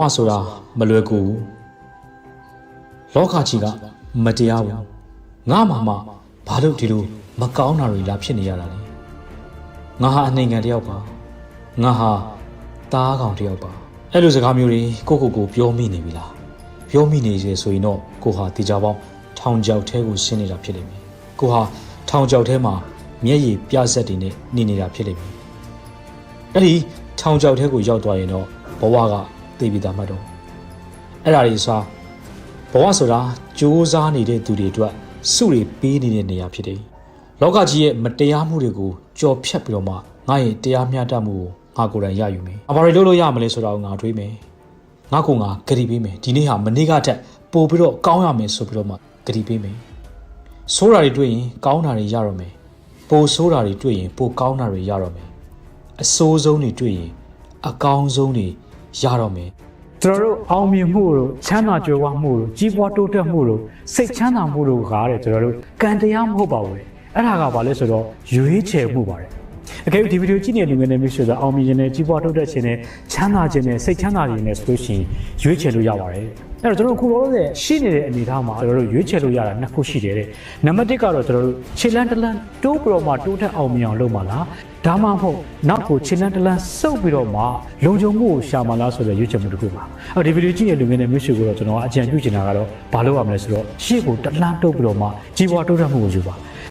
ဝဆိုတာမလွယ်ကူဘူးလောကကြီးကမတရားဘူးငါမှမှဘာလို့ဒီလိုမကောင်းတာတွေလာဖြစ်နေရတာလဲငါဟာအနှိမ်ခံတစ်ယောက်ပါငါဟာတားကောင်တစ်ယောက်ပါအဲ့လိုစကားမျိုးတွေကိုကိုကိုပြောမိနေပြီလားပြောမိနေစေဆိုရင်တော့ကိုဟာတေချာပေါင်းထောင်ချောက်ထဲကိုဆင်းနေတာဖြစ်လိမ့်မယ်ကိုဟာထောင်ချောက်ထဲမှာမျက်ရည်ပြဆက်တွေနဲ့နေနေတာဖြစ်လိမ့်မယ်အဲ့ဒီထောင်ချောက်ထဲကိုရောက်သွားရင်တော့ဘဝက သိပြီသားမှတ်တော့အဲ့ဒါတွေဆိုဘဝဆိုတာစူးစမ်းနေတဲ့သူတွေအတွက်စုတွေပေးနေတဲ့နေရာဖြစ်တယ်လောကကြီးရဲ့မတရားမှုတွေကိုကြော်ဖြတ်ပြီးတော့မှငါရဲ့တရားမျှတမှုကိုငါကိုယ်တိုင်ရယူမယ်။အဘာတွေလုပ်လို့ရမလဲဆိုတာကိုငါတွေးမယ်။ငါကိုငါဂရီပေးမယ်။ဒီနေ့ဟာမနေ့ကထက်ပိုပြီးတော့ကောင်းရမယ်ဆိုပြီးတော့မှဂရီပေးမယ်။ဆိုးတာတွေတွေ့ရင်ကောင်းတာတွေရတော့မယ်။ပိုဆိုးတာတွေတွေ့ရင်ပိုကောင်းတာတွေရတော့မယ်။အဆိုးဆုံးတွေတွေ့ရင်အကောင်းဆုံးတွေ ရတော့မယ်ကျွန်တော်တို့အောင်မြင်မှုတို့ချမ်းသာကြွယ်ဝမှုတို့ကြီးပွားတိုးတက်မှုတို့စိတ်ချမ်းသာမှုတို့ကားတဲ့ကျွန်တော်တို့ကံတရားမဟုတ်ပါဘူးလေအဲ့ဒါကဘာလဲဆိုတော့ရွေးချယ်မှုပါတယ်အကယ်၍ဒီဗီဒီယိုကြည့်နေတဲ့လူငယ်တွေမျိုးဆိုတော့အောင်မြင်ခြင်းနဲ့ကြီးပွားတိုးတက်ခြင်းနဲ့ချမ်းသာခြင်းနဲ့စိတ်ချမ်းသာခြင်းနဲ့ဆိုလို့ရှိရင်ရွေးချယ်လို့ရပါတယ် အဲ့တော့ကျွန်တော်တို့ခုလောလောဆယ်ရှိနေတဲ့အနေအထားမှာကျွန်တော်တို့ရွေးချယ်လို့ရတာနှစ်ခုရှိတယ်တဲ့နံပါတ်1ကတော့ကျွန်တော်တို့ခြေလန်းတလန်းတိုးပြီးတော့မှတိုးတက်အောင်မြင်အောင်လုပ်မှာလားဒါမှမဟုတ်နောက်ကိုခြေလန်းတလန်းစုပ်ပြီးတော့မှလုံခြုံမှုကိုရှာမှာလားဆိုတဲ့ရွေးချယ်မှုတစ်ခုပါအဲ့တော့ဒီဗီဒီယိုကြည့်တဲ့လူငယ်တွေမျိုးရှိကိုတော့ကျွန်တော်အကြံပြုချင်တာကတော့ဘာလို့ရမလဲဆိုတော့ရှေ့ကိုတလန်းတုပ်ပြီးတော့မှကြီးပွားတိုးတက်မှုကိုယူပါ